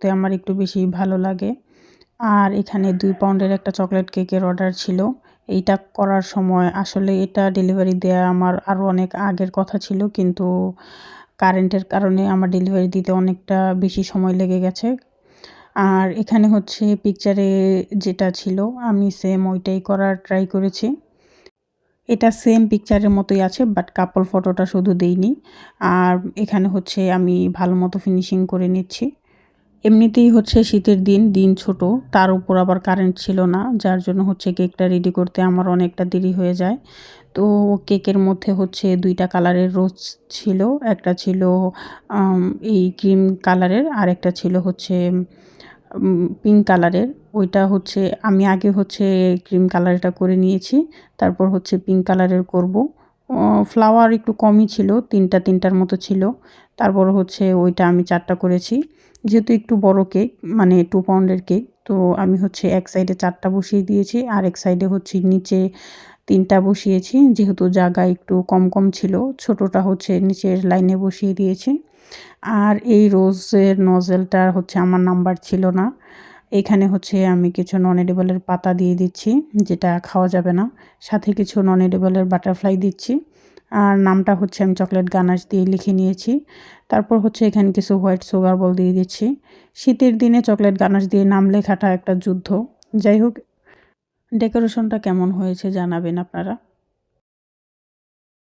তে আমার একটু বেশি ভালো লাগে। আর এখানে দুই পাউন্ডের একটা চকলেট কেকের অর্ডার ছিল। এইটা করার সময় আসলে এটা ডেলিভারি দেয়া আমার আরও অনেক আগের কথা ছিল, কিন্তু কারেন্টের কারণে আমার ডেলিভারি দিতে অনেকটা বেশি সময় লেগে গেছে। আর এখানে হচ্ছে পিকচারে যেটা ছিল, আমি সেম ওইটাই করার ট্রাই করেছি। এটা সেম পিকচারের মতোই আছে বাট কাপল ফটোটা শুধু দেইনি। আর এখানে হচ্ছে আমি ভালো মতো ফিনিশিং করে নিচ্ছি। এমনিতেই হচ্ছে শীতের দিন দিন ছোট। তার উপর আবার কারেন্ট ছিল না, যার জন্য হচ্ছে কেকটা রেডি করতে আমার অনেকটা দেরি হয়ে যায়। তো কেকের মধ্যে হচ্ছে দুইটা কালারের রোজ ছিল, একটা ছিল এই ক্রিম কালারের আর একটা ছিল হচ্ছে পিঙ্ক কালারের ওইটা হচ্ছে, আমি আগে হচ্ছে ক্রিম কালারটা করে নিয়েছি, তারপর হচ্ছে পিঙ্ক কালারের করব। ফ্লাওয়ার একটু কমই ছিল, তিনটা, তিনটার মতো ছিল। তারপর হচ্ছে ওইটা আমি চারটা করেছি। যেহেতু একটু বড় কেক মানে টু পাউন্ডের কেক তো আমি হচ্ছে এক সাইডে চারটা বসিয়ে দিয়েছি আর এক সাইডে হচ্ছে নিচে তিনটা বসিয়েছি। যেহেতু জায়গা একটু কম কম ছিল, ছোটটা হচ্ছে নিচের লাইনে বসিয়ে দিয়েছি। আর এই রোজের নজেলটার হচ্ছে আমার নাম্বার ছিল না। এখানে হচ্ছে আমি কিছু নন এডিবলের পাতা দিয়ে দিচ্ছি, যেটা খাওয়া যাবে না। সাথে কিছু নন এডিবলের বাটারফ্লাই দিচ্ছি। আর নামটা হচ্ছে আমি চকলেট গানাশ দিয়ে লিখে নিয়েছি। তারপর হচ্ছে এখানে কিছু হোয়াইট সুগার বল দিয়ে দিচ্ছি। শীতের দিনে চকলেট গানাশ দিয়ে নাম লেখাটা একটা যুদ্ধ। যাই হোক ডেকোরেশনটা কেমন হয়েছে জানাবেন আপনারা।